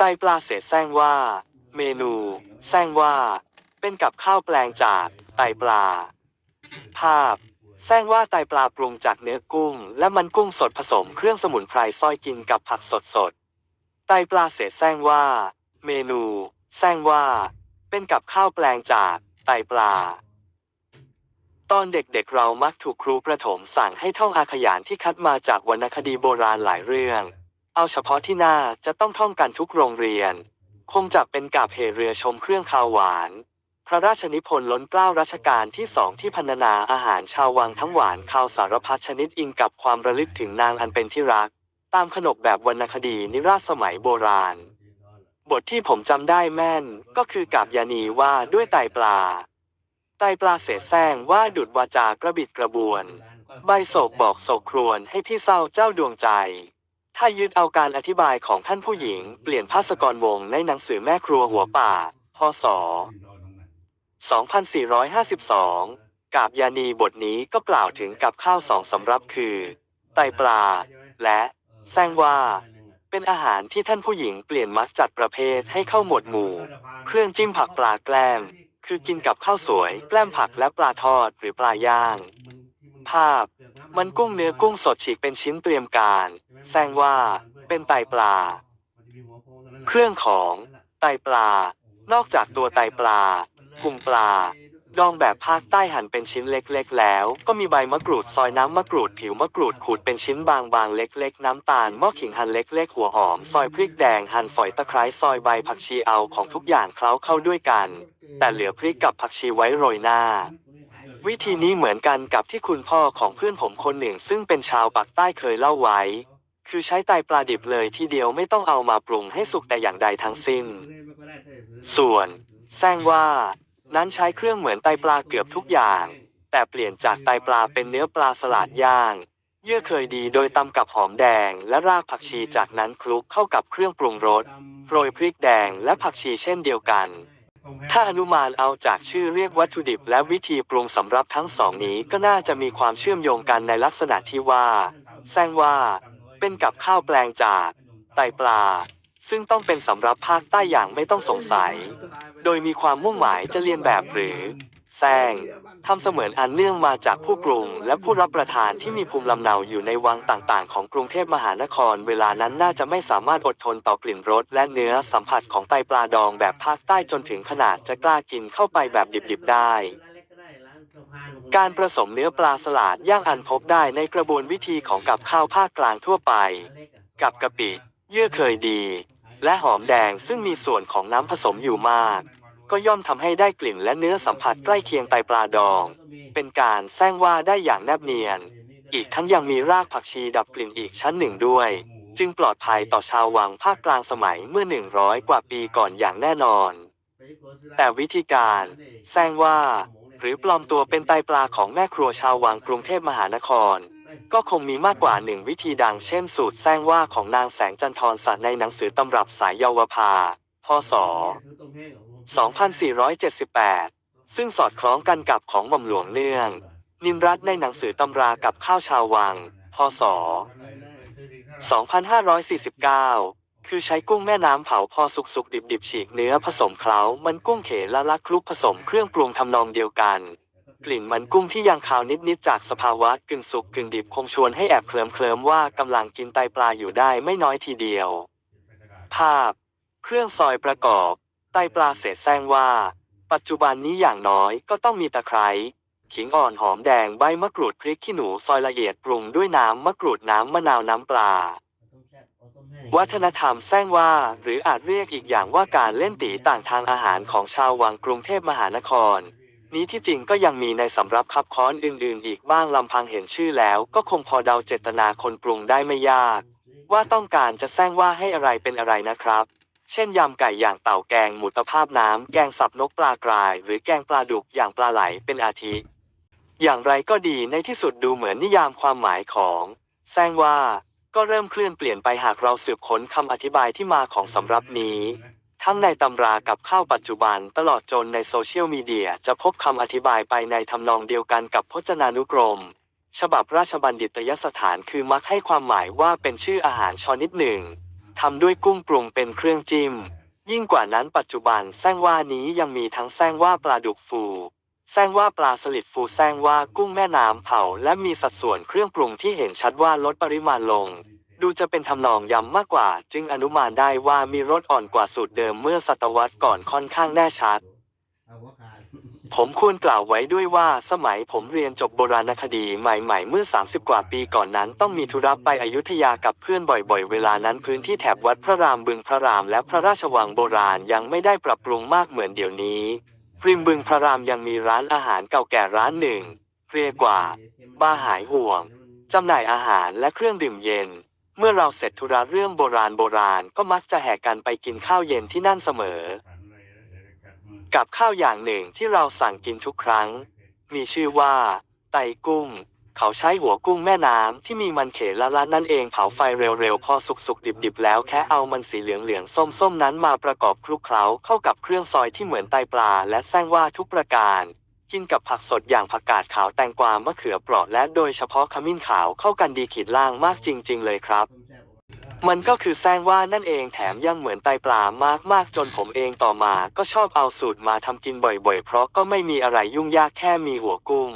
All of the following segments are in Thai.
ไตปลาเศษแซงว่า เมนูแซงว่า เป็นกับข้าวแปลงจากไตปลา ภาพแซงว่าไตปลาปรุงจากเนื้อกุ้ง และมันกุ้งสดผสมเครื่องสมุนไพรซอยกินกับผักสดสดไตปลาเศษแซงว่า เมนูแซงว่า เป็นกับข้าวแปลงจากไตปลา ตอนเด็กๆเรามักถูกครูประถมสั่งให้ท่องอาขยานที่คัดมาจากวรรณคดีโบราณหลายเรื่อง เอาเฉพาะที่หน้าจะต้องท่องกันทุกโรงเรียน คงจะเป็นกาบเหเรือชมเครื่องคาวหวาน พระราชนิพนธ์ล้นเกล้ารัชกาลที่สองที่พรรณนาอาหารชาววังทั้งหวานข้าวสารพัดชนิดอิงกับความระลึกถึงนางอันเป็นที่รัก ตามขนบแบบวรรณคดีนิราศสมัยโบราณ บทที่ผมจำได้แม่นก็คือกาบยานีว่าด้วยไตปลาไตปลาเสแสร้งว่าดุดวาจากระบิดกระบวน ใบโศกบอกโศกครวญให้พี่เศร้าเจ้าดวงใจ ถ้ายึดเอาการอธิบายของท่านผู้หญิง เปลี่ยนภาสกรวงในหนังสือแม่ครัวหัวป่า พศ 2452 กาบยานีบทนี้ก็กล่าวถึงกับข้าวสองสำรับคือ ไตปลา และแซงว่าเป็นอาหารที่ท่านผู้หญิงเปลี่ยนมักจัดประเภทให้เข้าหมวดหมู่ เครื่องจิ้มผักปลาแกล้ม คือกินกับข้าวสวย แกล้มผักและปลาทอดหรือปลาย่าง ภาพ มันกุ้งเนื้อกุ้งสดฉีกเป็นชิ้นเตรียมการ แซงว่า เป็นไตปลา เครื่องของไตปลา นอกจากตัวไตปลาพุงปลา ดองแบบภาคใต้หั่นเป็นชิ้นเล็กๆ แล้ว ก็มีใบมะกรูดซอยน้ำมะกรูดผิวมะกรูดขูดเป็นชิ้นบางๆ เล็ก ๆ น้ำตาลหม้อขิงหั่นเล็ก ๆ หัวหอม ซอยพริกแดงหั่นฝอยตะไคร้ซอยใบผักชีเอาของทุกอย่างเคล้าเข้าด้วยกัน แต่เหลือพริกกับผักชีไว้โรยหน้าวิธีนี้เหมือนกันกับที่คุณพ่อของเพื่อนผมคนหนึ่งซึ่งเป็นชาวปากใต้เคยเล่าไว้ คือใช้ไตปลาดิบเลยทีเดียวไม่ต้องเอามาปรุงให้สุกแต่อย่างใดทั้งสิ้น ส่วนแซงว่า นั้นใช้เครื่องเหมือนไตปลาเกือบทุกอย่าง แต่เปลี่ยนจากไตปลาเป็นเนื้อปลาสลัดย่าง เยื่อเคยดีโดยตำกับหอมแดงและรากผักชีจากนั้นคลุกเข้ากับเครื่องปรุงรสโรยพริกแดงและผักชีเช่นเดียวกัน ถ้าอนุมานเอาจากชื่อเรียกวัตถุดิบและวิธีปรุงสำหรับทั้งสองนี้ก็น่าจะมีความเชื่อมโยงกันในลักษณะที่ว่า แซงว่า เป็นกับข้าวแปลงจากไตปลา ซึ่งต้องเป็นสำหรับภาคใต้อย่างไม่ต้องสงสัย โดยมีความมุ่งหมายจะเรียนแบบหรือแซงทำเสมือนอันเนื่องมาจากผู้ปรุง และผู้รับประทานที่มีภูมิลำเนาอยู่ในวังต่างๆ ของกรุงเทพมหานคร เวลานั้นน่าจะไม่สามารถอดทนต่อกลิ่นรสและเนื้อสัมผัสของไตปลาดองแบบภาคใต้จนถึงขนาดจะกล้ากินเข้าไปแบบดิบๆได้ การผสมเนื้อปลาสลัดย่างอันพบได้ในกระบวนวิธีของกับข้าวภาคกลางทั่วไป กับกะปิ เยื่อเคยดี และหอมแดงซึ่งมีส่วนของน้ำผสมอยู่มาก ก็ย่อมทำให้ได้กลิ่นและเนื้อสัมผัสใกล้เคียงไตปลาดอง เป็นการแซงว่าได้อย่างแนบเนียน อีกทั้งยังมีรากผักชีดับกลิ่นอีกชั้นหนึ่งด้วย จึงปลอดภัยต่อชาววังภาคกลางสมัยเมื่อ 100 กว่าปีก่อนอย่างแน่นอน แต่วิธีการแซงว่า หรือปลอมตัวเป็นไตปลาของแม่ครัวชาววังกรุงเทพมหานคร ก็คงมีมากกว่าหนึ่งวิธีดังเช่นสูตรแซงว่าของนางแสงจันทรสัตว์ในหนังสือตำรับสายเยาวภา พศ 2478 ซึ่งสอดคล้องกันกับของหม่อมหลวงเนื่อง นินรัตในหนังสือตำรากับข้าวชาววัง พศ 2549 คือใช้กุ้งแม่น้ำเผาพอสุกๆดิบๆฉีกเนื้อผสมเคล้ามันกุ้งเขละละคลุกผสมเครื่องปรุงทำนองเดียวกัน กลิ่นมันกุ้งที่ยังคาวนิดๆจากสภาวะกึ่งสุกกึ่งดิบคงชวนให้แอบเคลิมเคลิมว่ากำลังกินไตปลาอยู่ได้ไม่น้อยทีเดียว ภาพ เครื่องซอยประกอบ ไตปลาเศษแซงว่า ปัจจุบันนี้อย่างน้อยก็ต้องมีตะไคร้ขิงอ่อนหอมแดงใบมะกรูดพริกขี้หนูซอยละเอียดปรุงด้วยน้ำมะกรูดน้ำมะนาวน้ำปลา วัฒนธรรมแซงว่า หรืออาจเรียกอีกอย่างว่าการเล่นตีต่างทางอาหารของชาววังกรุงเทพมหานคร นี้ที่จริงก็ยังมีในสำรับคับค้อนอื่นๆ อีกบ้างลำพังเห็นชื่อแล้วก็คงพอเดาเจตนาคนปรุงได้ไม่ยาก ว่าต้องการจะแซงว่าให้อะไรเป็นอะไรนะครับ เช่นยำไก่อย่างเต่าแกงหมูตะภาพน้ำแกงสับนกปลากราย หรือแกงปลาดุกอย่างปลาไหลเป็นอาทิอย่างไรก็ดีในที่สุดดูเหมือนนิยามความหมายของ แซงว่า ก็เริ่มเคลื่อนเปลี่ยนไปหากเราสืบค้นคำอธิบายที่มาของสำรับนี้ ทั้งในตำรากับข้าวปัจจุบันตลอดจนในโซเชียลมีเดียจะพบคำอธิบายไปในทำนองเดียวกันกับพจนานุกรม ฉบับราชบัณฑิตยสถานคือมักให้ความหมายว่าเป็นชื่ออาหารชนิดหนึ่งทำด้วยกุ้งปรุงเป็นเครื่องจิ้ม ยิ่งกว่านั้นปัจจุบันแซงว่านี้ยังมีทั้งแซงว่าปลาดุกฟู แซงว่าปลาสลิดฟูแซงว่ากุ้งแม่น้ำเผาและมีสัดส่วนเครื่องปรุงที่เห็นชัดว่าลดปริมาณลง ดูจะเป็นทำนองยำมากกว่า จึงอนุมานได้ว่ามีรสอ่อนกว่าสูตรเดิมเมื่อศตวรรษก่อนค่อนข้างแน่ชัด ผมควรกล่าวไว้ด้วยว่าสมัยผมเรียนจบโบราณคดีใหม่ๆ เมื่อ 30 กว่าปีก่อนนั้นต้องมีธุระไปอยุธยากับเพื่อนบ่อยๆ เวลานั้นพื้นที่แถบวัดพระรามบึงพระรามและพระราชวังโบราณยังไม่ได้ปรับปรุงมากเหมือนเดี๋ยวนี้ ริมบึงพระรามยังมีร้านอาหารเก่าแก่ร้านหนึ่ง เรียกว่า บ้าหายห่วง จำหน่ายอาหารและเครื่องดื่มเย็น เมื่อเราเสร็จธุระเรื่องโบราณโบราณก็มักจะแห่กันไปกินข้าวเย็นที่นั่นเสมอ กับข้าวอย่างหนึ่งที่เราสั่งกินทุกครั้ง มีชื่อว่า ไตกุ้ง เขาใช้หัวกุ้งแม่น้ำที่มีมันเขละละนั่นเองเผาไฟเร็วๆ พอสุกๆ ดิบๆ แล้วแค่เอามันสีเหลืองๆ ส้มๆ นั้นมาประกอบคลุกเคล้าเข้ากับเครื่องซอยที่เหมือนไตปลา และแซงว่าทุกประการ กินกับผักสดอย่างผักกาดขาวแตงกวามะเขือเปราะและโดยเฉพาะขมิ้นขาวเข้ากันดีขีดล่างมากจริง ๆ เลยครับมันก็คือแซงว่านั่นเองแถมยังเหมือนไตปลามากๆ จนผมเองต่อมาก็ชอบเอาสูตรมาทำกินบ่อยๆ เพราะก็ไม่มีอะไรยุ่งยากแค่มีหัวกุ้ง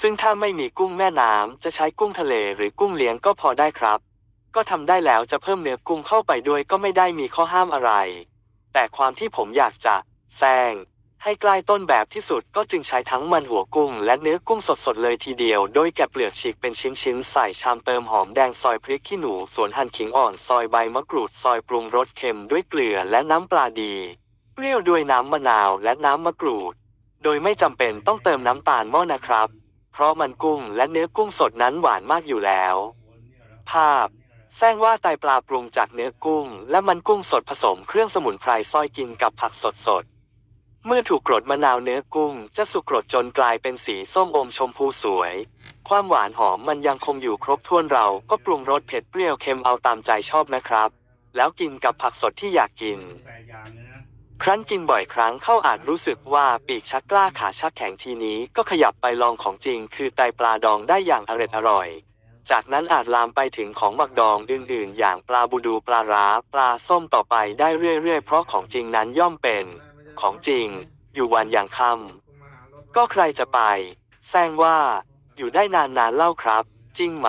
ซึ่งถ้าไม่มีกุ้งแม่น้ำจะใช้กุ้งทะเลหรือกุ้งเลี้ยงก็พอได้ครับ ก็ทำได้แล้วจะเพิ่มเนื้อกุ้งเข้าไปด้วยก็ไม่ได้มีข้อห้ามอะไร แต่ความที่ผมอยากจะแซงให้ใกล้ต้นแบบที่สุดก็จึงใช้ทั้งมันหัวกุ้งและเนื้อกุ้งสดๆเลยทีเดียว โดยแกะเปลือกฉีกเป็นชิ้นๆ ใส่ชามเติมหอมแดงซอยพริกขี้หนูสวนหั่นขิงอ่อนซอยใบมะกรูดซอยปรุงรสเค็มด้วยเกลือและน้ำปลาดี เปรี้ยวด้วยน้ำมะนาวและน้ำมะกรูด โดยไม่จำเป็นต้องเติมน้ำตาลหม้อนะครับ เพราะมันกุ้งและเนื้อกุ้งสดนั้นหวานมากอยู่แล้ว ภาพแซงว่าไตปลาปรุงจากเนื้อกุ้ง และมันกุ้งสดผสมเครื่องสมุนไพรซอยกินกับผักสดสด เมื่อถูกกรดมะนาวเนื้อกุ้ง จะสุกกรดจนกลายเป็นสีส้มอมชมพูสวย ความหวานหอมมันยังคงอยู่ครบถ้วนเราก็ปรุงรสเผ็ดเปรี้ยวเค็มเอาตามใจชอบนะครับ แล้วกินกับผักสดที่อยากกิน ครั้นกินบ่อยครั้งเข้าอาจรู้สึกว่าปีกชักกล้าขาชักแข็งทีนี้ก็ขยับไปลองของจริง คือไตปลาดองได้อย่างอร็ดอร่อย จากนั้นอาจลามไปถึงของหมักดองอื่นๆ อย่างปลาบูดูปลาร้า ปลาส้มต่อไปได้เรื่อยๆ เพราะของจริงนั้นย่อมเป็น ของจริง อยู่วันอย่างค่ำก็ใครจะไปแซงว่า อยู่ได้นานๆเล่าครับ จริงไหม